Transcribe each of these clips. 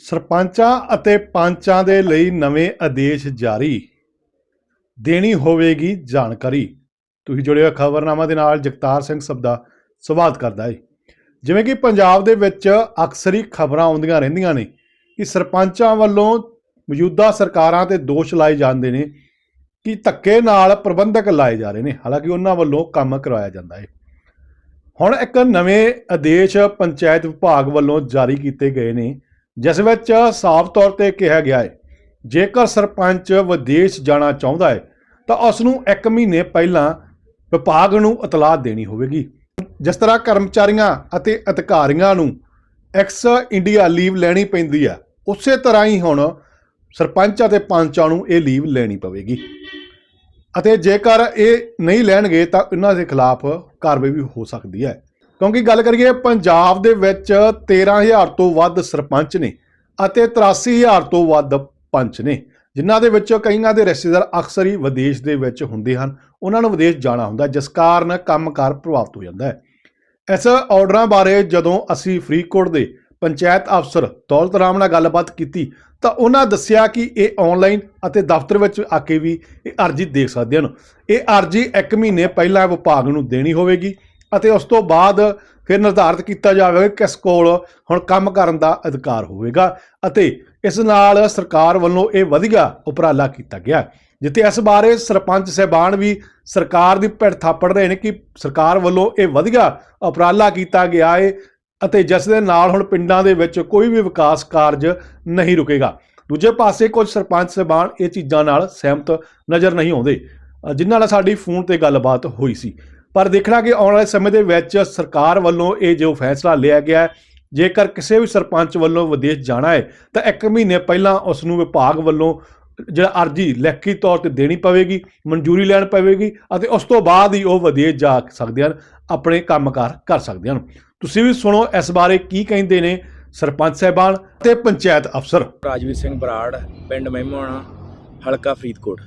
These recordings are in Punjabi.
ਸਰਪੰਚਾਂ ਅਤੇ ਪੰਚਾਂ ਦੇ ਲਈ ਨਵੇਂ ਆਦੇਸ਼ ਜਾਰੀ। ਦੇਣੀ ਹੋਵੇਗੀ ਜਾਣਕਾਰੀ। ਤੁਸੀਂ ਜੁੜੇ ਹੋ ਖਬਰਨਾਮਾ ਦੇ ਨਾਲ ਜਗਤਾਰ ਸਿੰਘ ਸਬਦਾ ਸਵਾਗਤ ਕਰਦਾ ਹੈ ਜਿਵੇਂ ਕਿ ਪੰਜਾਬ ਦੇ ਵਿੱਚ ਅਕਸਰ ਹੀ ਖਬਰਾਂ ਆਉਂਦੀਆਂ ਰਹਿੰਦੀਆਂ ਨੇ ਕਿ ਸਰਪੰਚਾਂ ਵੱਲੋਂ ਮੌਜੂਦਾ ਸਰਕਾਰਾਂ ਤੇ ਦੋਸ਼ ਲਾਏ ਜਾਂਦੇ ਨੇ ਕਿ ਧੱਕੇ ਨਾਲ ਪ੍ਰਬੰਧਕ ਲਾਏ ਜਾ ਰਹੇ ਨੇ, ਹਾਲਾਂਕਿ ਉਹਨਾਂ ਵੱਲੋਂ ਕੰਮ ਕਰਵਾਇਆ ਜਾਂਦਾ ਹੈ ਹੁਣ ਇੱਕ ਨਵੇਂ ਆਦੇਸ਼ ਪੰਚਾਇਤ ਵਿਭਾਗ ਵੱਲੋਂ ਜਾਰੀ ਕੀਤੇ ਗਏ ਨੇ ਜਿਸ ਵਿੱਚ ਸਾਫ਼ ਤੌਰ ਤੇ ਕਿਹਾ ਗਿਆ ਹੈ, ਜੇਕਰ ਸਰਪੰਚ ਵਿਦੇਸ਼ ਜਾਣਾ ਚਾਹੁੰਦਾ ਹੈ, ਤਾਂ ਉਸ ਨੂੰ 1 ਮਹੀਨੇ ਪਹਿਲਾਂ ਵਿਭਾਗ ਨੂੰ ਇਤਲਾਹ ਦੇਣੀ ਹੋਵੇਗੀ। ਜਿਸ ਤਰ੍ਹਾਂ ਕਰਮਚਾਰੀਆਂ ਅਤੇ ਅਧਿਕਾਰੀਆਂ ਨੂੰ ਐਕਸ ਇੰਡੀਆ ਲੀਵ ਲੈਣੀ ਪੈਂਦੀ ਹੈ, ਉਸੇ ਤਰ੍ਹਾਂ ਹੀ ਹੁਣ ਸਰਪੰਚ ਅਤੇ ਪੰਚਾਂ ਨੂੰ ਇਹ ਲੀਵ ਲੈਣੀ ਪਵੇਗੀ। ਅਤੇ ਜੇਕਰ ਇਹ ਨਹੀਂ ਲੈਣਗੇ, ਤਾਂ ਇਹਨਾਂ ਦੇ ਖਿਲਾਫ ਕਾਰਵਾਈ ਵੀ ਹੋ ਸਕਦੀ ਹੈ। ਕਿਉਂਕਿ ਗੱਲ ਕਰੀਏ ਪੰਜਾਬ ਦੇ ਵਿੱਚ 13000 ਤੋਂ ਵੱਧ ਸਰਪੰਚ ਨੇ ਅਤੇ 83000 ਤੋਂ ਵੱਧ ਪੰਚ ਨੇ, ਜਿਨ੍ਹਾਂ ਦੇ ਵਿੱਚੋਂ ਕਈਆਂ ਦੇ ਰਿਸ਼ਤੇਦਾਰ ਅਕਸਰ ਹੀ ਵਿਦੇਸ਼ ਦੇ ਵਿੱਚ ਹੁੰਦੇ ਹਨ, ਉਹਨਾਂ ਨੂੰ ਵਿਦੇਸ਼ ਜਾਣਾ ਹੁੰਦਾ, ਜਿਸ ਕਾਰਨ ਕੰਮਕਾਰ ਪ੍ਰਭਾਵਿਤ ਹੋ ਜਾਂਦਾ ਹੈ। ਇਸ ਆਰਡਰਾਂ ਬਾਰੇ ਜਦੋਂ ਅਸੀਂ ਫਰੀਦਕੋਟ ਦੇ ਪੰਚਾਇਤ ਅਫਸਰ ਦੌਲਤ ਰਾਮ ਨਾਲ ਗੱਲਬਾਤ ਕੀਤੀ, ਤਾਂ ਉਹਨਾਂ ਦੱਸਿਆ ਕਿ ਇਹ ਆਨਲਾਈਨ ਅਤੇ ਦਫ਼ਤਰ ਵਿੱਚ ਆ ਕੇ ਵੀ ਇਹ ਅਰਜ਼ੀ ਦੇਖ ਸਕਦੇ ਹਨ। ਇਹ ਅਰਜ਼ੀ 1 ਮਹੀਨੇ ਪਹਿਲਾਂ ਵਿਭਾਗ ਨੂੰ ਦੇਣੀ ਹੋਵੇਗੀ। ਅਤੇ ਉਸ ਤੋਂ ਬਾਅਦ ਫਿਰ ਨਿਰਧਾਰਿਤ ਕੀਤਾ ਜਾਵੇਗਾ ਕਿ ਕਿਸ ਕੋਲ ਹੁਣ ਕੰਮ ਕਰਨ ਦਾ ਅਧਿਕਾਰ ਹੋਵੇਗਾ ਅਤੇ ਇਸ ਨਾਲ ਸਰਕਾਰ ਵੱਲੋਂ ਇਹ ਵਧੀਆ ਉਪਰਾਲਾ ਕੀਤਾ ਗਿਆ। ਜਿੱਥੇ ਇਸ ਬਾਰੇ ਸਰਪੰਚ ਸਹਿਬਾਨ ਵੀ ਸਰਕਾਰ ਦੀ ਪਿੱਠ ਥਾਪੜ ਰਹੇ ਨੇ ਕਿ ਸਰਕਾਰ ਵੱਲੋਂ ਇਹ ਵਧੀਆ ਉਪਰਾਲਾ ਕੀਤਾ ਗਿਆ ਹੈ ਅਤੇ ਜਿਸ ਦੇ ਨਾਲ ਹੁਣ ਪਿੰਡਾਂ ਦੇ ਵਿੱਚ ਕੋਈ ਵੀ ਵਿਕਾਸ ਕਾਰਜ ਨਹੀਂ ਰੁਕੇਗਾ। ਦੂਜੇ ਪਾਸੇ ਕੁਝ ਸਰਪੰਚ ਸਹਿਬਾਨ ਇਹ ਚੀਜ਼ਾਂ ਨਾਲ ਸਹਿਮਤ ਨਜ਼ਰ ਨਹੀਂ ਆਉਂਦੇ। ਅ, ਜਿਨ੍ਹਾਂ ਨਾਲ ਸਾਡੀ ਫੋਨ ਤੇ ਗੱਲਬਾਤ ਹੋਈ ਸੀ। ਪਰ ਦੇਖਣਾ ਕਿ ਆਉਣ ਵਾਲੇ ਸਮੇਂ ਦੇ ਵਿੱਚ ਸਰਕਾਰ ਵੱਲੋਂ ਇਹ ਜੋ ਫੈਸਲਾ ਲਿਆ ਗਿਆ ਹੈ, ਜੇਕਰ ਕਿਸੇ ਵੀ ਸਰਪੰਚ ਵੱਲੋਂ ਵਿਦੇਸ਼ ਜਾਣਾ ਹੈ, ਤਾਂ 1 ਮਹੀਨੇ ਪਹਿਲਾਂ ਉਸ ਨੂੰ ਵਿਭਾਗ ਵੱਲੋਂ ਜਿਹੜਾ ਅਰਜ਼ੀ ਲਿਖਤੀ ਤੌਰ ਤੇ ਦੇਣੀ ਪਵੇਗੀ, ਮਨਜ਼ੂਰੀ ਲੈਣ ਪਵੇਗੀ ਅਤੇ ਉਸ ਤੋਂ ਬਾਅਦ ਹੀ ਉਹ ਵਿਦੇਸ਼ ਜਾ ਸਕਦੇ ਹਨ, ਆਪਣੇ ਕੰਮਕਾਰ ਕਰ ਸਕਦੇ ਹਨ। ਤੁਸੀਂ ਵੀ ਸੁਣੋ ਇਸ ਬਾਰੇ ਕੀ ਕਹਿੰਦੇ ਨੇ ਸਰਪੰਚ ਸਾਹਿਬਾਨ ਤੇ ਪੰਚਾਇਤ ਅਫਸਰ। ਰਾਜਵੀਰ ਸਿੰਘ ਬਰਾੜ, ਪਿੰਡ ਮਹਿਮੋਣਾ, ਹਲਕਾ ਫਰੀਦਕੋਟ।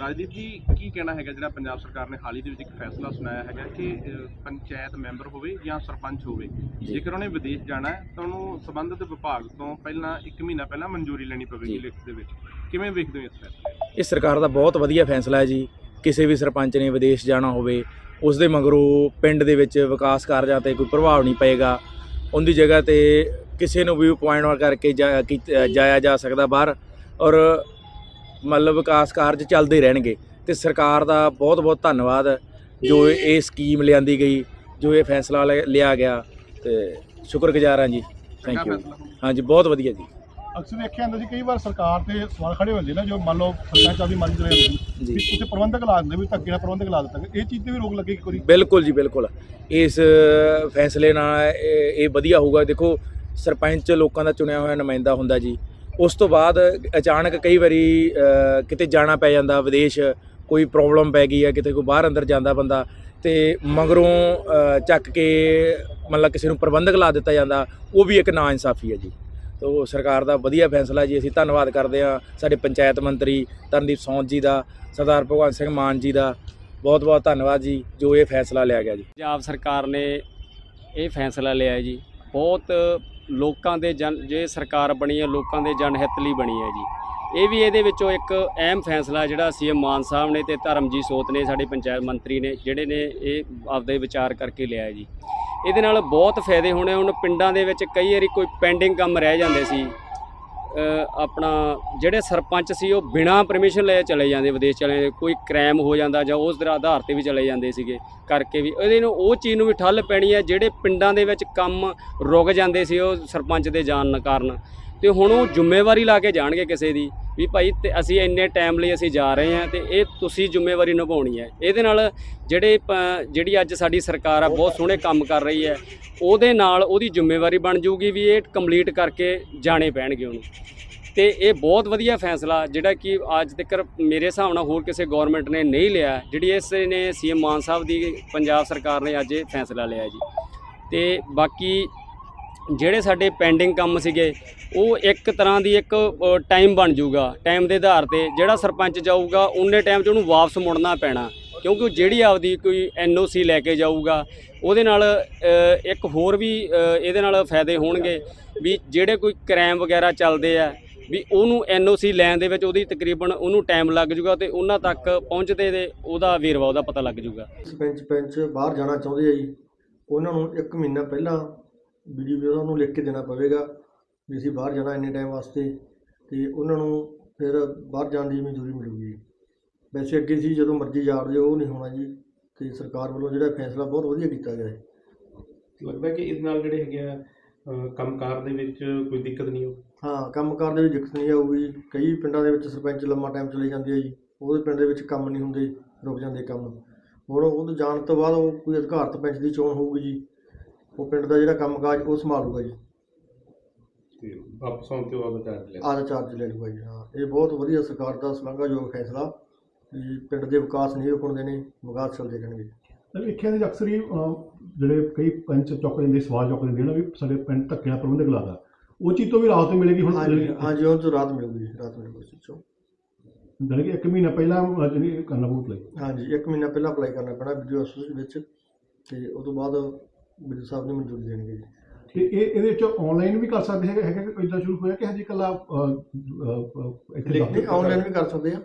ਰਾਜਦੀਪ ਜੀ ਕੀ ਕਹਿਣਾ ਹੈਗਾ ਜਿਹੜਾ ਪੰਜਾਬ ਸਰਕਾਰ ਨੇ ਹਾਲ ਹੀ ਦੇ ਵਿੱਚ ਇੱਕ ਫੈਸਲਾ ਸੁਣਾਇਆ ਹੈਗਾ ਕਿ ਪੰਚਾਇਤ ਮੈਂਬਰ ਹੋਵੇ ਜਾਂ ਸਰਪੰਚ ਹੋਵੇ? ਜੇਕਰ ਉਹਨੇ ਵਿਦੇਸ਼ ਜਾਣਾ ਹੈ ਤਾਂ ਉਹਨੂੰ ਸੰਬੰਧਿਤ ਵਿਭਾਗ ਤੋਂ ਪਹਿਲਾਂ 1 ਮਹੀਨਾ ਪਹਿਲਾਂ ਮਨਜ਼ੂਰੀ ਲੈਣੀ ਪਵੇਗੀ। ਲਿਖਤ ਦੇ ਵਿੱਚ। ਕਿਵੇਂ ਵੇਖਦੇ ਹੋ ਇਸ ਫੈਸਲੇ? ਇਹ ਸਰਕਾਰ ਦਾ ਬਹੁਤ ਵਧੀਆ ਫੈਸਲਾ ਹੈ ਜੀ। ਕਿਸੇ ਵੀ ਸਰਪੰਚ ਨੇ ਵਿਦੇਸ਼ ਜਾਣਾ ਹੋਵੇ ਉਸ ਦੇ ਮਗਰੋਂ ਪਿੰਡ ਦੇ ਵਿੱਚ ਵਿਕਾਸ ਕਾਰਜਾਂ ਤੇ ਕੋਈ ਪ੍ਰਭਾਵ ਨਹੀਂ ਪਏਗਾ। ਉਹਦੀ ਜਗ੍ਹਾ ਤੇ ਕਿਸੇ ਨੂੰ ਵੀ ਅਪਾਇੰਟਮੈਂਟ ਕਰਕੇ ਜਾ- ਕੀਤਾ- ਜਾਇਆ ਜਾ ਸਕਦਾ ਬਾਹਰ। ਔਰ ਮਤਲਬ ਵਿਕਾਸ ਕਾਰਜ ਚੱਲਦੇ ਰਹਿਣਗੇ ਤੇ ਸਰਕਾਰ ਦਾ ਬਹੁਤ ਬਹੁਤ ਧੰਨਵਾਦ ਜੋ ਇਹ ਸਕੀਮ ਲਿਆਂਦੀ ਗਈ ਜੋ ਇਹ ਫੈਸਲਾ ਲਿਆ ਗਿਆ ਤੇ ਸ਼ੁਕਰਗੁਜ਼ਾਰ ਹਾਂ ਜੀ। Thank you. ਹਾਂਜੀ ਬਹੁਤ ਵਧੀਆ ਜੀ। ਅਕਸਰ ਵੇਖਿਆ ਜਾਂਦਾ ਜੀ ਕਈ ਵਾਰ ਸਰਕਾਰ ਤੇ ਸਵਾਲ ਖੜੇ ਹੁੰਦੇ ਨੇ ਜੋ ਮੰਨ ਲਓ ਸਰਪੰਚ ਆਪਦੀ ਮਰਜ਼ੀ ਚਲੇ ਜਾਂਦੇ ਨੇ ਜੀ। ਵੀ ਉੱਥੇ ਪ੍ਰਬੰਧਕ ਲਾ ਦਿੰਦੇ ਵੀ ਧੱਕੇ ਨਾਲ ਪ੍ਰਬੰਧਕ ਲਾ ਦਿੱਤਾ। ਇਹ ਚੀਜ਼ ਤੇ ਵੀ ਰੋਕ ਲੱਗੇ ਵਾਰੀ? ਬਿਲਕੁਲ ਜੀ ਬਿਲਕੁਲ। ਇਸ ਫੈਸਲੇ ਨਾਲ ਇਹ ਵਧੀਆ ਹੋਊਗਾ। ਦੇਖੋ ਸਰਪੰਚ ਲੋਕਾਂ ਦਾ ਚੁਣਿਆ ਹੋਇਆ ਨੁਮਾਇੰਦਾ ਹੁੰਦਾ ਜੀ। ਉਸ ਤੋਂ ਬਾਅਦ ਅਚਾਨਕ ਕਈ ਵਾਰੀ ਕਿਤੇ ਜਾਣਾ ਪੈ ਜਾਂਦਾ, ਵਿਦੇਸ਼ ਕੋਈ ਪ੍ਰੋਬਲਮ ਪੈ ਗਈ ਹੈ ਕਿਤੇ ਕੋਈ ਬਾਹਰ ਅੰਦਰ ਜਾਂਦਾ ਬੰਦਾ, ਤੇ ਮਗਰੋਂ ਚੱਕ ਕੇ ਮਤਲਬ ਕਿਸੇ ਨੂੰ ਪ੍ਰਬੰਧਕ ਲਾ ਦਿੱਤਾ ਜਾਂਦਾ, ਉਹ ਵੀ ਇੱਕ ਨਾ ਇਨਸਾਫੀ ਹੈ ਜੀ। ਤੋ ਸਰਕਾਰ ਦਾ ਵਧੀਆ ਫੈਸਲਾ ਜੀ, ਅਸੀਂ ਧੰਨਵਾਦ ਕਰਦੇ ਹਾਂ ਸਾਡੇ ਪੰਚਾਇਤ ਮੰਤਰੀ ਤਰਨਦੀਪ ਸੌਂਦ ਜੀ ਦਾ, ਸਰਦਾਰ ਭਗਵੰਤ ਸਿੰਘ ਮਾਨ ਜੀ ਦਾ ਬਹੁਤ ਬਹੁਤ ਧੰਨਵਾਦ ਜੀ, ਜੋ ਇਹ ਫੈਸਲਾ ਲਿਆ ਗਿਆ ਜੀ। ਪੰਜਾਬ ਸਰਕਾਰ ਨੇ ਇਹ ਫੈਸਲਾ ਲਿਆ ਜੀ, ਬਹੁਤ ਲੋਕਾਂ ਦੇ ਜਨ, ਜੇ ਸਰਕਾਰ ਬਣੀ ਹੈ, ਲੋਕਾਂ ਦੇ ਜਨਹਿੱਤ ਲਈ ਬਣੀ ਹੈ ਜੀ। ਇਹ ਵੀ ਇਹਦੇ ਵਿੱਚੋਂ ਇੱਕ ਅਹਿਮ ਫੈਸਲਾ ਜਿਹੜਾ ਸੀਐਮ ਮਾਨ ਸਾਹਿਬ ਨੇ ਤੇ ਧਰਮਜੀਤ ਸੋਤ ਨੇ, ਸਾਡੇ ਪੰਚਾਇਤ ਮੰਤਰੀ ਨੇ, ਜਿਹੜੇ ਨੇ ਇਹ ਆਪਦੇ ਵਿਚਾਰ ਕਰਕੇ ਲਿਆ ਜੀ। ਇਹਦੇ ਨਾਲ ਬਹੁਤ ਫਾਇਦੇ ਹੋਣੇ, ਹੁਣ ਪਿੰਡਾਂ ਦੇ ਵਿੱਚ ਕਈ ਵਾਰੀ ਕੋਈ ਪੈਂਡਿੰਗ ਕੰਮ ਰਹਿ ਜਾਂਦੇ ਸੀ। ਆਪਣਾ ਜਿਹੜੇ ਸਰਪੰਚ ਸੀ ਉਹ ਬਿਨਾਂ ਪਰਮਿਸ਼ਨ ਲਏ ਚਲੇ ਜਾਂਦੇ, ਵਿਦੇਸ਼ ਚਲੇ ਜਾਂਦੇ, ਕੋਈ ਕ੍ਰਾਈਮ ਹੋ ਜਾਂਦਾ ਜਾਂ ਉਸ ਦੇ ਆਧਾਰ ਤੇ ਵੀ ਚਲੇ ਜਾਂਦੇ ਸੀਗੇ, ਕਰਕੇ ਵੀ। ਇਹਦੇ ਨੂੰ ਉਹ ਚੀਜ਼ ਨੂੰ ਵੀ ਠੱਲ ਪੈਣੀ ਹੈ, ਜਿਹੜੇ ਪਿੰਡਾਂ ਦੇ ਵਿੱਚ ਕੰਮ ਰੁਕ ਜਾਂਦੇ ਸੀ ਉਹ ਸਰਪੰਚ ਦੇ ਜਾਣ ਕਾਰਨ। ਤੇ ਹੁਣ ਉਹ ਜ਼ਿੰਮੇਵਾਰੀ ਲਾ ਕੇ ਜਾਣਗੇ ਕਿਸੇ ਦੀ ਵੀ ਭਾਈ ਤੇ ਅਸੀਂ ਇੰਨੇ ਟਾਈਮ ਲਈ ਅਸੀਂ ਜਾ ਰਹੇ ਹਾਂ ਤੇ ਇਹ ਤੁਸੀਂ ਜ਼ਿੰਮੇਵਾਰੀ ਨਿਭਾਉਣੀ ਹੈ। ਇਹਦੇ ਨਾਲ ਜਿਹੜੇ ਪ- ਜਿਹੜੀ ਅੱਜ ਸਾਡੀ ਸਰਕਾਰ ਆ, ਬਹੁਤ ਸੋਹਣੇ ਕੰਮ ਕਰ ਰਹੀ ਹੈ, ਉਹਦੇ ਨਾਲ ਉਹਦੀ ਜ਼ਿੰਮੇਵਾਰੀ ਬਣ ਜਾਊਗੀ ਵੀ ਇਹ ਕੰਪਲੀਟ ਕਰਕੇ ਜਾਣੇ ਪੈਣਗੇ ਉਹਨੂੰ। ਤੇ ਇਹ ਬਹੁਤ ਵਧੀਆ ਫੈਸਲਾ ਜਿਹੜਾ ਕਿ ਅੱਜ ਤੱਕ ਮੇਰੇ ਹਿਸਾਬ ਨਾਲ ਹੋਰ ਕਿਸੇ ਗਵਰਨਮੈਂਟ ਨੇ ਨਹੀਂ ਲਿਆ। ਜਿਹੜੀ ਇਸ ਨੇ ਸੀਐਮ ਮਾਨ ਸਾਹਿਬ ਦੀ ਪੰਜਾਬ ਸਰਕਾਰ ਨੇ ਅੱਜ ਇਹ ਫੈਸਲਾ ਲਿਆ ਜੀ। ਤੇ ਬਾਕੀ ਜਿਹੜੇ ਸਾਡੇ ਪੈਂਡਿੰਗ ਕੰਮ ਸੀਗੇ, ਉਹ ਇੱਕ ਤਰ੍ਹਾਂ ਦੀ ਇੱਕ ਟਾਈਮ ਬਣ ਜਾਊਗਾ। ਟਾਈਮ ਦੇ ਆਧਾਰ ਤੇ ਜਿਹੜਾ ਸਰਪੰਚ ਜਾਊਗਾ, ਉਹਨੇ ਟਾਈਮ 'ਚ ਉਹਨੂੰ ਵਾਪਸ ਮੁੜਨਾ ਪੈਣਾ। ਕਿਉਂਕਿ ਉਹ ਜਿਹੜੀ ਆਪਦੀ ਕੋਈ ਐਨਓਸੀ ਲੈ ਕੇ ਜਾਊਗਾ, ਉਹਦੇ ਨਾਲ ਇੱਕ ਹੋਰ ਵੀ ਇਹਦੇ ਨਾਲ ਫਾਇਦੇ ਹੋਣਗੇ। ਵੀ ਜਿਹੜੇ ਕੋਈ ਕ੍ਰਾਈਮ ਵਗੈਰਾ ਚੱਲਦੇ ਆ, ਵੀ ਉਹਨੂੰ ਐਨਓਸੀ ਲੈਣ ਦੇ ਵਿੱਚ ਉਹਦੀ ਤਕਰੀਬਨ ਉਹਨੂੰ ਟਾਈਮ ਲੱਗ ਜਾਊਗਾ ਤੇ ਉਹਨਾਂ ਤੱਕ ਪਹੁੰਚਦੇ ਦੇ ਉਹਦਾ ਵੇਰਵਾ, ਉਹਦਾ ਪਤਾ ਲੱਗ ਜਾਊਗਾ। ਸਰਪੰਚ ਪੰਚ ਬਾਹਰ ਜਾਣਾ ਚਾਹੁੰਦੇ ਆ ਜੀ। ਉਹਨਾਂ ਨੂੰ 1 ਮਹੀਨਾ ਪਹਿਲਾਂ ਵੀਡੀਓ ਉਹਨਾਂ ਨੂੰ ਲਿਖ ਕੇ ਦੇਣਾ ਪਵੇਗਾ ਵੀ ਅਸੀਂ ਬਾਹਰ ਜਾਣਾ ਇੰਨੇ ਟਾਈਮ ਵਾਸਤੇ ਤੇ ਉਹਨਾਂ ਨੂੰ ਫਿਰ ਬਾਹਰ ਜਾਣ ਦੀ ਮਨਜ਼ੂਰੀ ਮਿਲੂਗੀ। ਜੀ। ਵੈਸੇ ਅੱਗੇ ਸੀ ਜਦੋਂ ਮਰਜ਼ੀ ਜਾੜਦੇ ਉਹ ਨਹੀਂ ਹੋਣਾ ਜੀ ਤੇ ਸਰਕਾਰ ਵੱਲੋਂ ਜਿਹੜਾ ਫੈਸਲਾ ਬਹੁਤ ਵਧੀਆ ਕੀਤਾ ਗਿਆ ਹੈ। ਲੱਗਦਾ ਕਿ ਇਸ ਨਾਲ ਜਿਹੜੇ ਹੈਗੇ ਆ ਅਹ ਕੰਮਕਾਰ ਦੇ ਵਿੱਚ ਕੋਈ ਦਿੱਕਤ ਨਹੀਂ ਹੋ ਹਾਂ ਕੰਮਕਾਰ ਦੇ ਵਿੱਚ ਦਿੱਕਤ ਨਹੀਂ ਆਊਗੀ। ਕਈ ਪਿੰਡਾਂ ਦੇ ਵਿੱਚ ਸਰਪੰਚ ਲੰਮਾ ਟਾਈਮ ਚਲੇ ਜਾਂਦੇ ਆ ਜੀ। ਉਹਦੇ ਪਿੰਡ ਦੇ ਵਿੱਚ ਕੰਮ ਨਹੀਂ ਹੁੰਦੇ ਰੁਕ ਜਾਂਦੇ ਕੰਮ। ਹੁਣ ਉਹ ਜਾਣ ਤੋਂ ਬਾਅਦ ਉਹ ਕੋਈ ਅਧਿਕਾਰਤ ਪੰਚ ਦੀ ਚੋਣ ਹੋਊਗੀ ਜੀ। ਉਹ ਪਿੰਡ ਦਾ ਜਿਹੜਾ ਕੰਮਕਾਜ ਉਹ ਸੰਭਾਲੂਗਾ ਜੀ। ਤੇ ਵਾਪਸ ਆਉਣ ਤੇ ਬਾਅਦ ਚਾਰਜ ਲੈ ਆਦਾ ਚਾਰਜ ਲੈ ਲੂਗਾ ਜੀ ਹਾਂ। ਇਹ ਬਹੁਤ ਵਧੀਆ ਸਰਕਾਰ ਦਾ ਸ਼ਲਾਘਾਯੋਗ ਫੈਸਲਾ ਵੀ ਪਿੰਡ ਦੇ ਵਿਕਾਸ ਨਹੀਂ ਰੁਕਣ ਦੇਣੇ ਵਿਕਾਸ ਚੱਲਦੇ ਰਹਿਣਗੇ। ਤਾਂ ਵੇਖਿਆ ਨੇ ਅਕਸਰ ਹੀ ਜਿਹੜੇ ਕਈ ਪੰਚ ਚੁੱਕ ਜਾਂਦੇ ਸਵਾਲ ਚੁੱਕ ਜਾਂਦੇ ਨੇ ਵੀ ਸਾਡੇ ਪਿੰਡ ਧੱਕੇ ਨਾਲ ਪ੍ਰਬੰਧਕ ਲਾਦਾ ਉਹ ਚੀਜ਼ ਤੋਂ ਵੀ ਰਾਹਤ ਮਿਲੇਗੀ ਹੁਣ? ਹਾਂਜੀ ਉਹ ਤੋਂ ਰਾਤ ਮਿਲੂਗੀ ਜੀ, ਰਾਤ ਮਿਲੂਗੀ ਇਸ ਚੋਂ ਜਾਣੀ ਕਿ ਇੱਕ ਮਹੀਨਾ ਪਹਿਲਾਂ ਜਿਹੜੀ ਕਰਨਾ ਪਊ ਲਈ ਹਾਂਜੀ ਇੱਕ ਮਹੀਨਾ ਪਹਿਲਾਂ ਅਪਲਾਈ ਕਰਨਾ ਪੈਣਾ ਵੀਡੀਓ ਅਫਸਰ ਵਿੱਚ ਤੇ ਉਸ ਤੋਂ ਬਾਅਦ ਵੀਡੀਓ ਸਾਹਿਬ ਨੇ ਮਨਜ਼ੂਰੀ ਦੇਣਗੇ ਜੀ। ਤੇ ਇਹ ਇਹਦੇ ਵਿੱਚ ਆਨਲਾਈਨ ਵੀ ਕਰ ਸਕਦੇ ਹੈਗੇ ਹੈਗਾ ਕਿ ਇਦਾਂ ਸ਼ੁਰੂ ਹੋਇਆ ਕਿ ਹਜੇ ਇਕੱਲਾ ਅਹ, ਅਹ, ਅਹ, ਇੱਥੇ ਆਨਲਾਈਨ ਵੀ ਕਰ ਸਕਦੇ ਆ।